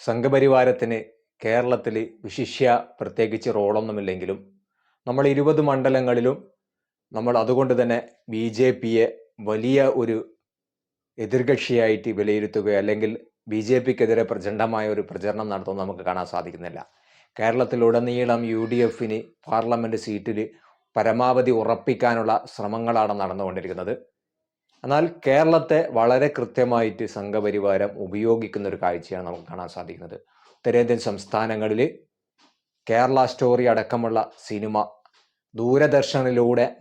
സംഘപരിവാരത്തിന് കേരളത്തിൽ വിശിഷ്യ പ്രത്യേകിച്ച് റോളൊന്നുമില്ലെങ്കിലും നമ്മൾ ഇരുപത് മണ്ഡലങ്ങളിലും നമ്മൾ അതുകൊണ്ട് തന്നെ ബി ജെ പിയെ വലിയ ഒരു എതിർകക്ഷിയായിട്ട് വിലയിരുത്തുകയോ അല്ലെങ്കിൽ ബി ജെ പിക്കെതിരെ പ്രചണ്ഡമായ ഒരു പ്രചരണം നടത്തുന്നത് നമുക്ക് കാണാൻ സാധിക്കുന്നില്ല. കേരളത്തിലുടനീളം യു ഡി എഫിന് പാർലമെന്റ് സീറ്റിൽ പരമാവധി ഉറപ്പിക്കാനുള്ള ശ്രമങ്ങളാണ് നടന്നുകൊണ്ടിരിക്കുന്നത്. എന്നാൽ കേരളത്തെ വളരെ കൃത്യമായിട്ട് സംഘപരിവാരം ഉപയോഗിക്കുന്ന ഒരു കാഴ്ചയാണ് നമുക്ക് കാണാൻ സാധിക്കുന്നത്. ഉത്തരേന്ത്യൻ സംസ്ഥാനങ്ങളിൽ കേരള സ്റ്റോറി അടക്കമുള്ള സിനിമ ദൂരദർശനിലൂടെ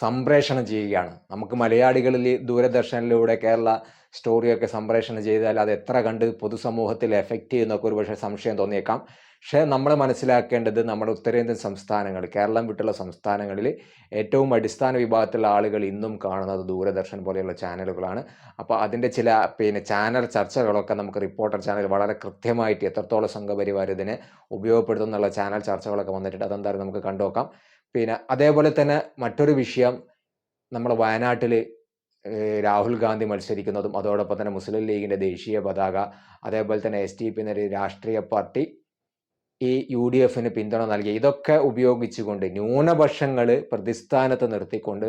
സംപ്രേഷണം ചെയ്യുകയാണ്. നമുക്ക് മലയാളികളിൽ ദൂരദർശനിലൂടെ കേരള സ്റ്റോറിയൊക്കെ സംപ്രേഷണം ചെയ്താൽ അത് എത്ര കണ്ട് പൊതുസമൂഹത്തിൽ എഫക്റ്റ് ചെയ്യുന്നൊക്കെ ഒരുപക്ഷെ സംശയം തോന്നിയേക്കാം. പക്ഷേ നമ്മൾ മനസ്സിലാക്കേണ്ടത് നമ്മുടെ ഉത്തരേന്ത്യൻ സംസ്ഥാനങ്ങൾ കേരളം വിട്ടുള്ള സംസ്ഥാനങ്ങളിൽ ഏറ്റവും അടിസ്ഥാന വിഭാഗത്തിലുള്ള ആളുകൾ ഇന്നും കാണുന്നത് ദൂരദർശൻ പോലെയുള്ള ചാനലുകളാണ്. അപ്പോൾ അതിന്റെ ചില പിന്നെ ചാനൽ ചർച്ചകളൊക്കെ നമുക്ക് റിപ്പോർട്ടർ ചാനൽ വളരെ കൃത്യമായിട്ട് എത്രത്തോളം സംഘപരിവാർ ഇതിനെ ഉപയോഗപ്പെടുത്തുന്നുള്ള ചാനൽ ചർച്ചകളൊക്കെ വന്നിട്ടുണ്ട്. അതെന്തായാലും നമുക്ക് കണ്ടുനോക്കാം പിന്നെ അതേപോലെ തന്നെ മറ്റൊരു വിഷയം നമ്മൾ വയനാട്ടിൽ രാഹുൽ ഗാന്ധി മത്സരിക്കുന്നതും അതോടൊപ്പം തന്നെ മുസ്ലിം ലീഗിന്റെ ദേശീയ പതാക അതേപോലെ തന്നെ എസ് ടി പി എന്നൊരു രാഷ്ട്രീയ പാർട്ടി ഈ യു ഡി എഫിന് പിന്തുണ നൽകി. ഇതൊക്കെ ഉപയോഗിച്ചുകൊണ്ട് ന്യൂനപക്ഷങ്ങൾ പ്രതിസ്ഥാനത്ത് നിർത്തിക്കൊണ്ട്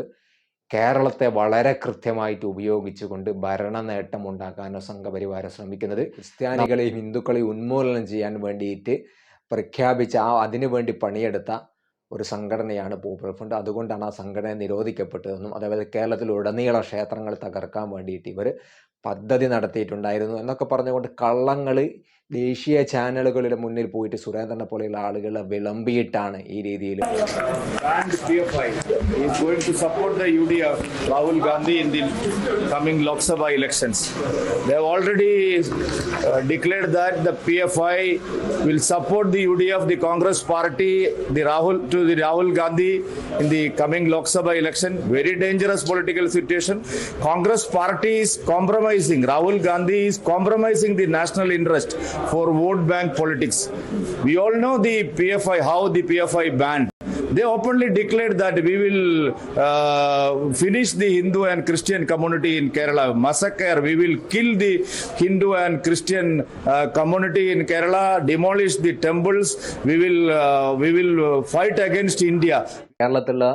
കേരളത്തെ വളരെ കൃത്യമായിട്ട് ഉപയോഗിച്ചുകൊണ്ട് ഭരണ നേട്ടം ഉണ്ടാക്കാനോ സംഘപരിവാരം ശ്രമിക്കുന്നത്. ക്രിസ്ത്യാനികളെയും ഹിന്ദുക്കളെയും ഉന്മൂലനം ചെയ്യാൻ വേണ്ടിയിട്ട് പ്രഖ്യാപിച്ച ആ അതിനു വേണ്ടി പണിയെടുത്ത ഒരു സംഘടനയാണ് പോപ്പുലർ ഫ്രണ്ട് അതുകൊണ്ടാണ് ആ സംഘടന നിരോധിക്കപ്പെട്ടതെന്നും അതേപോലെ കേരളത്തിൽ ഉടനീള ക്ഷേത്രങ്ങൾ തകർക്കാൻ വേണ്ടിയിട്ട് ഇവർ പദ്ധതി നടത്തിയിട്ടുണ്ടായിരുന്നു എന്നൊക്കെ പറഞ്ഞുകൊണ്ട് കള്ളങ്ങൾ ദേശീയ ചാനലുകളുടെ മുന്നിൽ പോയിട്ട് സുരേന്ദ്രനെ പോലെയുള്ള ആളുകളെ വിളമ്പിയിട്ടാണ് ഈ രീതിയിൽ and PFI is going to support the UDF Rahul Gandhi in the coming Lok Sabha elections. They have already uh, declared that the PFI will support the UDF, the Congress party, the Rahul to the Rahul Gandhi in the coming Lok Sabha election. Very dangerous political situation. Congress party for vote bank politics. We all know the PFI, how the PFI banned. They openly declared that we will uh, finish the Hindu and Christian community in Kerala, massacre. We will kill the Hindu and Christian uh, community in Kerala, demolish the temples. We will uh, we will uh, fight against India. കേരളത്തിലുള്ള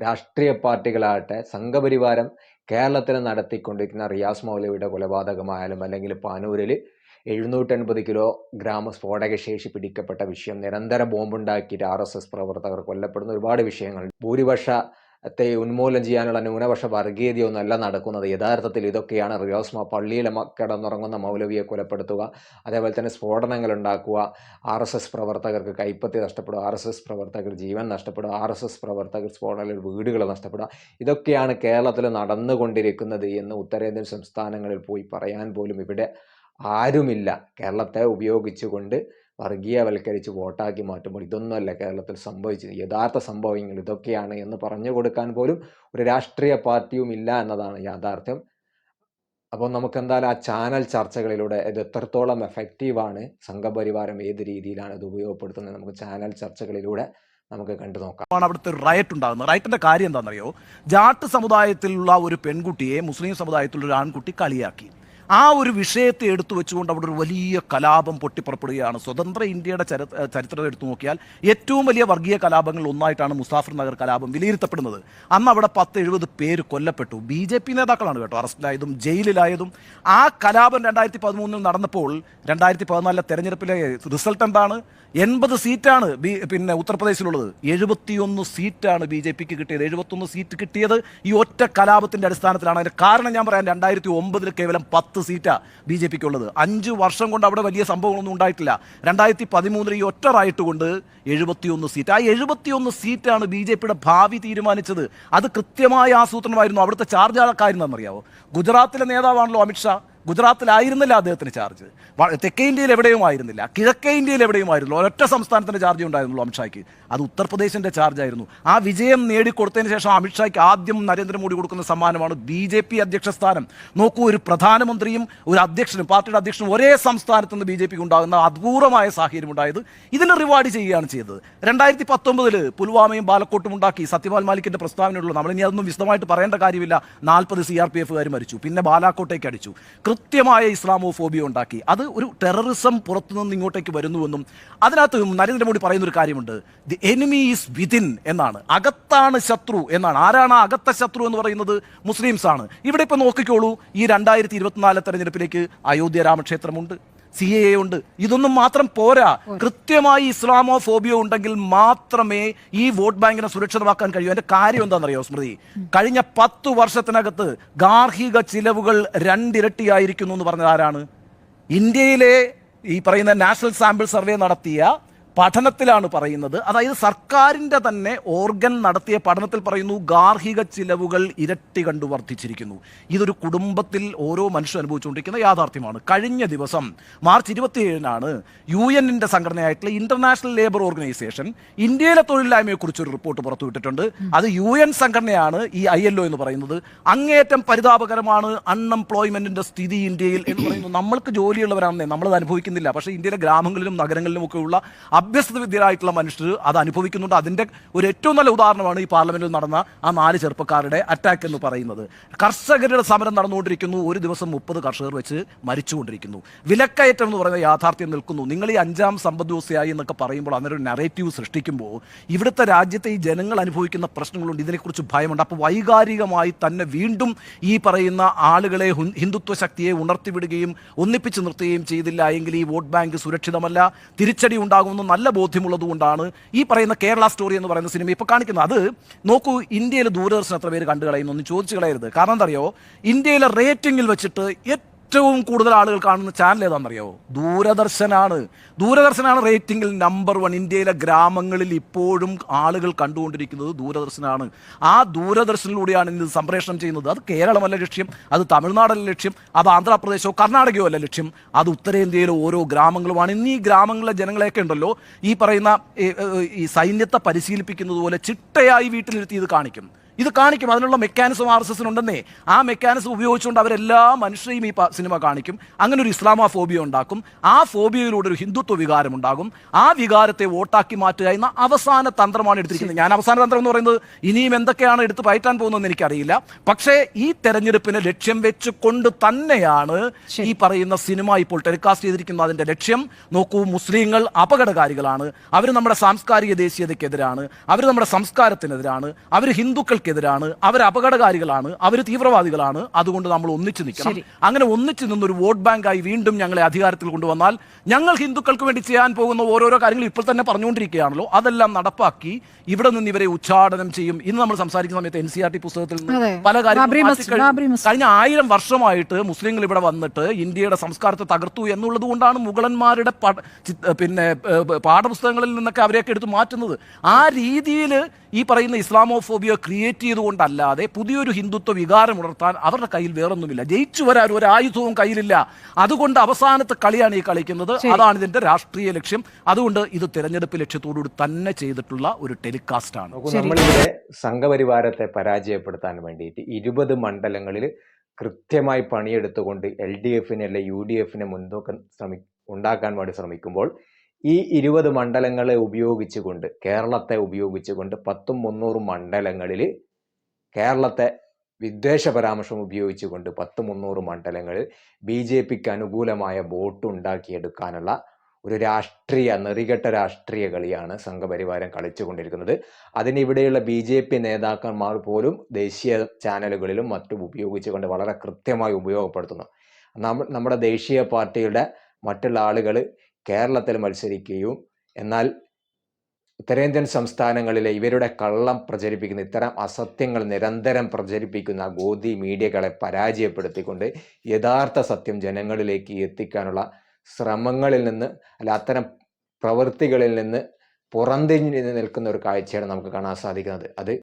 രാഷ്ട്രീയ പാർട്ടികളാകട്ടെ സംഘപരിവാരം കേരളത്തിൽ നടത്തിക്കൊണ്ടിരിക്കുന്ന റിയാസ് മൗലവിയുടെ കൊലപാതകമായാലും അല്ലെങ്കിൽ പാനൂരിൽ എഴുന്നൂറ്റൻപത് സ്ഫോടക ശേഷി പിടിക്കപ്പെട്ട വിഷയം. നിരന്തര ബോംബുണ്ടാക്കിയിട്ട് ആർ എസ് എസ് പ്രവർത്തകർ കൊല്ലപ്പെടുന്ന ഒരുപാട് വിഷയങ്ങൾ. ഭൂരിപക്ഷത്തെ ഉന്മൂലനം ചെയ്യാനുള്ള ന്യൂനപക്ഷ വർഗീയതയൊന്നുമല്ല നടക്കുന്നത്. യഥാർത്ഥത്തിൽ ഇതൊക്കെയാണ് റിയോസ്മ. പള്ളിയിലെ കിടന്നുറങ്ങുന്ന മൗലവിയെ കൊലപ്പെടുത്തുക അതേപോലെ തന്നെ സ്ഫോടനങ്ങൾ ഉണ്ടാക്കുക. ആർ എസ് എസ് പ്രവർത്തകർക്ക് കൈപ്പത്തി നഷ്ടപ്പെടുക ആർ എസ് എസ് പ്രവർത്തകർ ജീവൻ നഷ്ടപ്പെടുക ആർ എസ് എസ് പ്രവർത്തകർ സ്ഫോടനങ്ങളിൽ വീടുകൾ നഷ്ടപ്പെടുക. ഇതൊക്കെയാണ് കേരളത്തിൽ നടന്നുകൊണ്ടിരിക്കുന്നത് എന്ന് ഉത്തരേന്ത്യൻ സംസ്ഥാനങ്ങളിൽ പോയി പറയാൻ പോലും ഇവിടെ ആരുമില്ല. കേരളത്തെ ഉപയോഗിച്ചുകൊണ്ട് വർഗീയവൽക്കരിച്ച് വോട്ടാക്കി മാറ്റുമ്പോൾ ഇതൊന്നുമല്ല കേരളത്തിൽ സംഭവിച്ചത്. യഥാർത്ഥ സംഭവങ്ങൾ ഇതൊക്കെയാണ് എന്ന് പറഞ്ഞു കൊടുക്കാൻ പോലും ഒരു രാഷ്ട്രീയ പാർട്ടിയും ഇല്ല എന്നതാണ് യാഥാർത്ഥ്യം. അപ്പോൾ നമുക്ക് എന്തായാലും ആ ചാനൽ ചർച്ചകളിലൂടെ ഇത് എത്രത്തോളം എഫക്റ്റീവാണ് സംഘപരിവാരം ഏത് രീതിയിലാണ് ഇത് ഉപയോഗപ്പെടുത്തുന്നത് നമുക്ക് ചാനൽ ചർച്ചകളിലൂടെ നമുക്ക് കണ്ടു നോക്കാം. അവിടുത്തെ റൈറ്റ് ഉണ്ടാകുന്നത്. റൈറ്റിന്റെ കാര്യം എന്താണെന്നറിയോ? ജാട്ട് സമുദായത്തിലുള്ള ഒരു പെൺകുട്ടിയെ മുസ്ലിം സമുദായത്തിലുള്ള ഒരു ആൺകുട്ടി കളിയാക്കി. ആ ഒരു വിഷയത്തെ എടുത്തു വെച്ചുകൊണ്ട് അവിടെ ഒരു വലിയ കലാപം പൊട്ടിപ്പുറപ്പെടുകയാണ്. സ്വതന്ത്ര ഇന്ത്യയുടെ ചരി ചരിത്രം എടുത്തു നോക്കിയാൽ ഏറ്റവും വലിയ വർഗീയ കലാപങ്ങളിൽ ഒന്നായിട്ടാണ് മുസാഫർ നഗർ കലാപം വിലയിരുത്തപ്പെടുന്നത്. അന്ന് അവിടെ പത്ത് എഴുപത് പേര് കൊല്ലപ്പെട്ടു. ബി ജെ പി നേതാക്കളാണ് കേട്ടോ. അറസ്റ്റിലായതും ജയിലിലായതും. ആ കലാപം രണ്ടായിരത്തി പതിമൂന്നിൽ നടന്നപ്പോൾ രണ്ടായിരത്തി പതിനാലിലെ തെരഞ്ഞെടുപ്പിലെ റിസൾട്ട് എന്താണ്? എൺപത് സീറ്റാണ് ബി പിന്നെ ഉത്തർപ്രദേശിലുള്ളത്. എഴുപത്തിയൊന്ന് സീറ്റാണ് ബി ജെ പിക്ക് കിട്ടിയത്. എഴുപത്തൊന്ന് സീറ്റ് കിട്ടിയത് ഈ ഒറ്റ കലാപത്തിന്റെ അടിസ്ഥാനത്തിലാണ്. അതിന്റെ കാരണം ഞാൻ പറയാം രണ്ടായിരത്തി ഒമ്പതിൽ കേവലം പത്ത് സീറ്റാണ് ബി ജെ പിക്ക് ഉള്ളത് അഞ്ച് വർഷം കൊണ്ട് അവിടെ വലിയ സംഭവങ്ങളൊന്നും ഉണ്ടായിട്ടില്ല. രണ്ടായിരത്തി പതിമൂന്നിൽ ഈ ഒറ്റ റൈറ്റ് കൊണ്ട് എഴുപത്തിയൊന്ന് സീറ്റ്. ആ എഴുപത്തിയൊന്ന് സീറ്റാണ് ബി ജെ പിയുടെ ഭാവി തീരുമാനിച്ചത്. അത് കൃത്യമായ ആസൂത്രണമായിരുന്നു. അവിടുത്തെ ചാർജ് ആൾക്കാരെന്നറിയാവോ ഗുജറാത്തിലെ നേതാവാണല്ലോ അമിത്ഷാ ഗുജറാത്തിലായിരുന്നില്ല അദ്ദേഹത്തിന് ചാർജ്. തെക്കേ ഇന്ത്യയിൽ എവിടെയും ആയിരുന്നില്ല. കിഴക്കേ ഇന്ത്യയിൽ എവിടെയും ആയിരുന്നില്ല ഒരൊറ്റ സംസ്ഥാനത്തിന്റെ ചാർജ് ഉണ്ടായിരുന്നുള്ളൂ അമിത്ഷായ്ക്ക് അത് ഉത്തർപ്രദേശിന്റെ ചാർജായിരുന്നു ആ വിജയം നേടിക്കൊടുത്തതിന് ശേഷം അമിത്ഷായ്ക്ക് ആദ്യം നരേന്ദ്രമോദി കൊടുക്കുന്ന സമ്മാനമാണ് ബി ജെ പി അധ്യക്ഷ സ്ഥാനം. നോക്കൂ ഒരു പ്രധാനമന്ത്രിയും ഒരു അധ്യക്ഷനും പാർട്ടിയുടെ അധ്യക്ഷനും ഒരേ സംസ്ഥാനത്ത് നിന്ന് ബി ജെ പിക്ക് ഉണ്ടാകുന്ന അപൂർവമായ സാഹചര്യം ഉണ്ടായത് ഇതിനെ റിവാർഡ് ചെയ്യുകയാണ് ചെയ്തത്. രണ്ടായിരത്തി പത്തൊമ്പതിൽ പുൽവാമയും ബാലക്കോട്ടും ഉണ്ടാക്കി സത്യപാൽ മാലിക്കിന്റെ പ്രസ്താവനയുള്ളൂ നമ്മൾ ഇനി അതൊന്നും വിശദമായിട്ട് പറയേണ്ട കാര്യമില്ല. നാൽപ്പത് സി ആർ പി എഫുകാർ മരിച്ചു. പിന്നെ ബാലാക്കോട്ടേക്ക് അടിച്ചു. കൃത്യമായ ഇസ്ലാമോ ഇസ്ലാമോഫോബിയ ഉണ്ടാക്കി. അത് ഒരു ടെററിസം പുറത്തുനിന്ന് ഇങ്ങോട്ടേക്ക് വരുന്നുവെന്നും അതിനകത്ത് നരേന്ദ്രമോദി പറയുന്ന ഒരു കാര്യമുണ്ട്. ദി എനിമി ഈസ് വിതിൻ എന്നാണ്. അകത്താണ് ശത്രു എന്നാണ്. ആരാണ് അകത്ത ശത്രു എന്ന് പറയുന്നത്? മുസ്ലിംസ് ആണ് ഇവിടെ ഇപ്പോൾ നോക്കിക്കോളൂ. ഈ രണ്ടായിരത്തി ഇരുപത്തിനാല് തെരഞ്ഞെടുപ്പിലേക്ക് അയോധ്യ രാമക്ഷേത്രമുണ്ട്. സി എ ഉണ്ട്. ഇതൊന്നും മാത്രം പോരാ. കൃത്യമായി ഇസ്ലാമോ ഫോബിയോ ഉണ്ടെങ്കിൽ മാത്രമേ ഈ വോട്ട് ബാങ്കിനെ സുരക്ഷിതമാക്കാൻ കഴിയൂ. എന്റെ കാര്യം എന്താണെന്നറിയോ സ്മൃതി? കഴിഞ്ഞ പത്തു വർഷത്തിനകത്ത് ഗാർഹിക ചിലവുകൾ രണ്ടിരട്ടിയായിരിക്കുന്നു എന്ന് പറഞ്ഞത് ആരാണ്? ഇന്ത്യയിലെ ഈ പറയുന്ന നാഷണൽ സാമ്പിൾ സർവേ നടത്തിയ പഠനത്തിലാണ് പറയുന്നത്. അതായത് സർക്കാരിന്റെ തന്നെ ഓർഗൻ നടത്തിയ പഠനത്തിൽ പറയുന്നു ഗാർഹിക ചിലവുകൾ ഇരട്ടി കണ്ടു വർദ്ധിച്ചിരിക്കുന്നു. ഇതൊരു കുടുംബത്തിൽ ഓരോ മനുഷ്യൻ അനുഭവിച്ചുകൊണ്ടിരിക്കുന്ന യാഥാർത്ഥ്യമാണ്. കഴിഞ്ഞ ദിവസം മാർച്ച് ഇരുപത്തിയേഴിനാണ് യു എന്നിന്റെ സംഘടനയായിട്ടുള്ള ഇന്റർനാഷണൽ ലേബർ ഓർഗനൈസേഷൻ ഇന്ത്യയിലെ തൊഴിലില്ലായ്മയെക്കുറിച്ച് ഒരു റിപ്പോർട്ട് പുറത്തുവിട്ടിട്ടുണ്ട്. അത് യു എൻ സംഘടനയാണ് ഈ ഐ എൽ ഒ എന്ന് പറയുന്നത്. അങ്ങേയറ്റം പരിതാപകരമാണ് അൺഎംപ്ലോയ്മെന്റിന്റെ സ്ഥിതി ഇന്ത്യയിൽ എന്ന് പറയുന്നു. നമ്മൾക്ക് ജോലിയുള്ളവരാണെന്നേ നമ്മളത് അനുഭവിക്കുന്നില്ല. പക്ഷേ ഇന്ത്യയിലെ ഗ്രാമങ്ങളിലും നഗരങ്ങളിലും ഒക്കെയുള്ള അഭ്യസ്ത വിദ്യരായിട്ടുള്ള മനുഷ്യർ അത് അനുഭവിക്കുന്നുണ്ട്. അതിന്റെ ഒരു ഏറ്റവും നല്ല ഉദാഹരണമാണ് ഈ പാർലമെന്റിൽ നടന്ന ആ നാല് ചെറുപ്പക്കാരുടെ അറ്റാക്ക് എന്ന് പറയുന്നത്. കർഷകരുടെ സമരം നടന്നുകൊണ്ടിരിക്കുന്നു. ഒരു ദിവസം മുപ്പത് കർഷകർ വെച്ച് മരിച്ചുകൊണ്ടിരിക്കുന്നു. വിലക്കയറ്റം എന്ന് പറയുന്ന യാഥാർത്ഥ്യം നിൽക്കുന്നു. നിങ്ങൾ ഈ അഞ്ചാം സമ്പദ് വ്യവസ്ഥയായി എന്നൊക്കെ പറയുമ്പോൾ അങ്ങനെ ഒരു നെറേറ്റീവ് സൃഷ്ടിക്കുമ്പോൾ ഇവിടുത്തെ രാജ്യത്തെ ഈ ജനങ്ങൾ അനുഭവിക്കുന്ന പ്രശ്നങ്ങളുണ്ട്. ഇതിനെക്കുറിച്ച് ഭയമുണ്ട്. അപ്പോൾ വൈകാരികമായി തന്നെ വീണ്ടും ഈ പറയുന്ന ആളുകളെ ഹിന്ദുത്വ ശക്തിയെ ഉണർത്തിവിടുകയും ഒന്നിപ്പിച്ച് നിർത്തുകയും ചെയ്തില്ല. എങ്കിൽ ഈ വോട്ട് ബാങ്ക് സുരക്ഷിതമല്ല. തിരിച്ചടി ഉണ്ടാകുമെന്ന് നല്ല ബോധ്യമുള്ളത് കൊണ്ടാണ് ഈ പറയുന്ന കേരള സ്റ്റോറി എന്ന് പറയുന്ന സിനിമ ഇപ്പോൾ കാണിക്കുന്നത്. അത് നോക്കൂ ഇന്ത്യയിൽ ദൂരദർശനം എത്ര പേര് കണ്ടുകളയുന്നു കളയുന്നു ഒന്നും ചോദിച്ചു കളയരുത്. കാരണം എന്താ അറിയോ? ഇന്ത്യയിലെ റേറ്റിംഗിൽ വെച്ചിട്ട് കൂടുതൽ ആളുകൾ കാണുന്ന ചാനൽ ഏതാണെന്നറിയാവോ? ദൂരദർശനാണ്. ദൂരദർശനാണ് റേറ്റിംഗിൽ നമ്പർ വൺ ഇന്ത്യയിലെ ഗ്രാമങ്ങളിൽ ഇപ്പോഴും ആളുകൾ കണ്ടുകൊണ്ടിരിക്കുന്നത് ദൂരദർശനാണ്. ആ ദൂരദർശനിലൂടെയാണ് ഇത് സംപ്രേഷണം ചെയ്യുന്നത്. അത് കേരളമല്ല ലക്ഷ്യം അത് തമിഴ്നാടല്ല ലക്ഷ്യം അത് ആന്ധ്രാപ്രദേശോ കർണാടകയോ അല്ല ലക്ഷ്യം. അത് ഉത്തരേന്ത്യയിലെ ഓരോ ഗ്രാമങ്ങളുമാണ്. ഇന്ന് ഈ ഗ്രാമങ്ങളിലെ ജനങ്ങളെയൊക്കെ ഉണ്ടല്ലോ ഈ പറയുന്ന ഈ സൈന്യത്തെ പരിശീലിപ്പിക്കുന്നത് പോലെ ചിട്ടയായി വീട്ടിലിരുത്തി ഇത് കാണിക്കും. ഇത് കാണിക്കും. അതിനുള്ള മെക്കാനിസം ആർ എസ് എസിനുണ്ടെന്നേ ആ മെക്കാനിസം ഉപയോഗിച്ചുകൊണ്ട് അവരെല്ലാ മനുഷ്യരെയും ഈ സിനിമ കാണിക്കും. അങ്ങനെ ഒരു ഇസ്ലാമാ ഫോബിയ ഉണ്ടാക്കും. ആ ഫോബിയയിലൂടെ ഒരു ഹിന്ദുത്വ വികാരം ഉണ്ടാകും. ആ വികാരത്തെ വോട്ടാക്കി മാറ്റുക എന്ന അവസാന തന്ത്രമാണ് എടുത്തിരിക്കുന്നത്. ഞാൻ അവസാന തന്ത്രം എന്ന് പറയുന്നത് ഇനിയും എന്തൊക്കെയാണ് എടുത്ത് പയറ്റാൻ പോകുന്നതെന്ന് എനിക്കറിയില്ല. പക്ഷേ ഈ തെരഞ്ഞെടുപ്പിനെ ലക്ഷ്യം വെച്ചുകൊണ്ട് തന്നെയാണ് ഈ പറയുന്ന സിനിമ ഇപ്പോൾ ടെലികാസ്റ്റ് ചെയ്തിരിക്കുന്നത്. അതിന്റെ ലക്ഷ്യം നോക്കൂ മുസ്ലിങ്ങൾ അപകടകാരികളാണ്. അവർ നമ്മുടെ സാംസ്കാരിക ദേശീയതയ്ക്കെതിരാണ്. അവർ നമ്മുടെ സംസ്കാരത്തിനെതിരാണ്. അവർ ഹിന്ദുക്കൾക്കെതിരാണ് അവർ അപകടകാരികളാണ് അവർ തീവ്രവാദികളാണ് അതുകൊണ്ട് നമ്മൾ ഒന്നിച്ചു നിൽക്കണം. അങ്ങനെ ഒന്നിച്ചു നിന്നൊരു വോട്ട് ബാങ്കായി വീണ്ടും ഞങ്ങളെ അധികാരത്തിൽ കൊണ്ടുവന്നാൽ ഞങ്ങൾ ഹിന്ദുക്കൾക്ക് വേണ്ടി ചെയ്യാൻ പോകുന്ന ഓരോരോ കാര്യങ്ങൾ ഇപ്പോൾ തന്നെ പറഞ്ഞുകൊണ്ടിരിക്കുകയാണല്ലോ. അതെല്ലാം നടപ്പാക്കി ഇവിടെ നിന്ന് ഇവരെ ഉച്ചാടനം ചെയ്യും. ഇന്ന് നമ്മൾ സംസാരിക്കുന്ന സമയത്ത് എൻ സി ആർ ടി പുസ്തകത്തിൽ നിന്ന് പല കാര്യങ്ങളും. കഴിഞ്ഞ ആയിരം വർഷമായിട്ട് മുസ്ലിങ്ങൾ ഇവിടെ വന്നിട്ട് ഇന്ത്യയുടെ സംസ്കാരത്തെ തകർത്തു എന്നുള്ളത് കൊണ്ടാണ് മുഗളന്മാരുടെ പിന്നെ പാഠപുസ്തകങ്ങളിൽ നിന്നൊക്കെ അവരെയൊക്കെ എടുത്ത് മാറ്റുന്നത്. ആ രീതിയിൽ ഈ പറയുന്ന ഇസ്ലാമോഫോബിയ ക്രിയേറ്റ് ചെയ്തുകൊണ്ടല്ലാതെ പുതിയൊരു ഹിന്ദുത്വ വികാരം ഉണർത്താൻ അവരുടെ കയ്യിൽ വേറൊന്നുമില്ല. ജയിച്ചു വരാൻ ഒരു ആയുധവും കയ്യിലില്ല. അതുകൊണ്ട് അവസാനത്തെ കളിയാണ് ഈ കളിക്കുന്നത്. അതാണ് ഇതിന്റെ രാഷ്ട്രീയ ലക്ഷ്യം. അതുകൊണ്ട് ഇത് തെരഞ്ഞെടുപ്പ് ലക്ഷ്യത്തോടുകൂടി തന്നെ ചെയ്തിട്ടുള്ള ഒരു ടെലികാസ്റ്റ് ആണ്. നമ്മളിവിടെ സംഘപരിവാരത്തെ പരാജയപ്പെടുത്താൻ വേണ്ടിയിട്ട് ഇരുപത് മണ്ഡലങ്ങളിൽ കൃത്യമായി പണിയെടുത്തുകൊണ്ട് എൽ ഡി എഫിനെ അല്ലെ യു ഡി എഫിനെ മുൻതൂക്കം ശ്രമി ഉണ്ടാക്കാൻ വേണ്ടി ശ്രമിക്കുമ്പോൾ ഈ ഇരുപത് മണ്ഡലങ്ങളെ ഉപയോഗിച്ചുകൊണ്ട് കേരളത്തെ ഉപയോഗിച്ചുകൊണ്ട് പത്തും മുന്നൂറും മണ്ഡലങ്ങളിൽ കേരളത്തെ വിദ്വേഷ പരാമർശം ഉപയോഗിച്ചുകൊണ്ട് പത്ത് മുന്നൂറ് മണ്ഡലങ്ങളിൽ ബി ജെ പിക്ക് അനുകൂലമായ വോട്ട് ഉണ്ടാക്കിയെടുക്കാനുള്ള ഒരു രാഷ്ട്രീയ നെറികെട്ട രാഷ്ട്രീയ കളിയാണ് സംഘപരിവാരം കളിച്ചുകൊണ്ടിരിക്കുന്നത്. അതിന് ഇവിടെയുള്ള ബി ജെ പി നേതാക്കന്മാർ പോലും ദേശീയ ചാനലുകളിലും മറ്റും ഉപയോഗിച്ചുകൊണ്ട് വളരെ കൃത്യമായി ഉപയോഗപ്പെടുത്തുന്നു. നമ്മ നമ്മുടെ ദേശീയ പാർട്ടിയുടെ മറ്റുള്ള ആളുകൾ കേരളത്തിൽ മത്സരിക്കുകയും എന്നാൽ ഉത്തരേന്ത്യൻ സംസ്ഥാനങ്ങളിലെ ഇവരുടെ കള്ളം പ്രചരിപ്പിക്കുന്ന ഇത്തരം അസത്യങ്ങൾ നിരന്തരം പ്രചരിപ്പിക്കുന്ന ഗോദി മീഡിയകളെ പരാജയപ്പെടുത്തിക്കൊണ്ട് യഥാർത്ഥ സത്യം ജനങ്ങളിലേക്ക് എത്തിക്കാനുള്ള ശ്രമങ്ങളിൽ നിന്ന് അല്ല അത്തരം പ്രവൃത്തികളിൽ നിന്ന് പുറന്തിരിഞ്ഞ് നിൽക്കുന്ന ഒരു കാഴ്ചയാണ് നമുക്ക് കാണാൻ സാധിക്കുന്നത്. അത്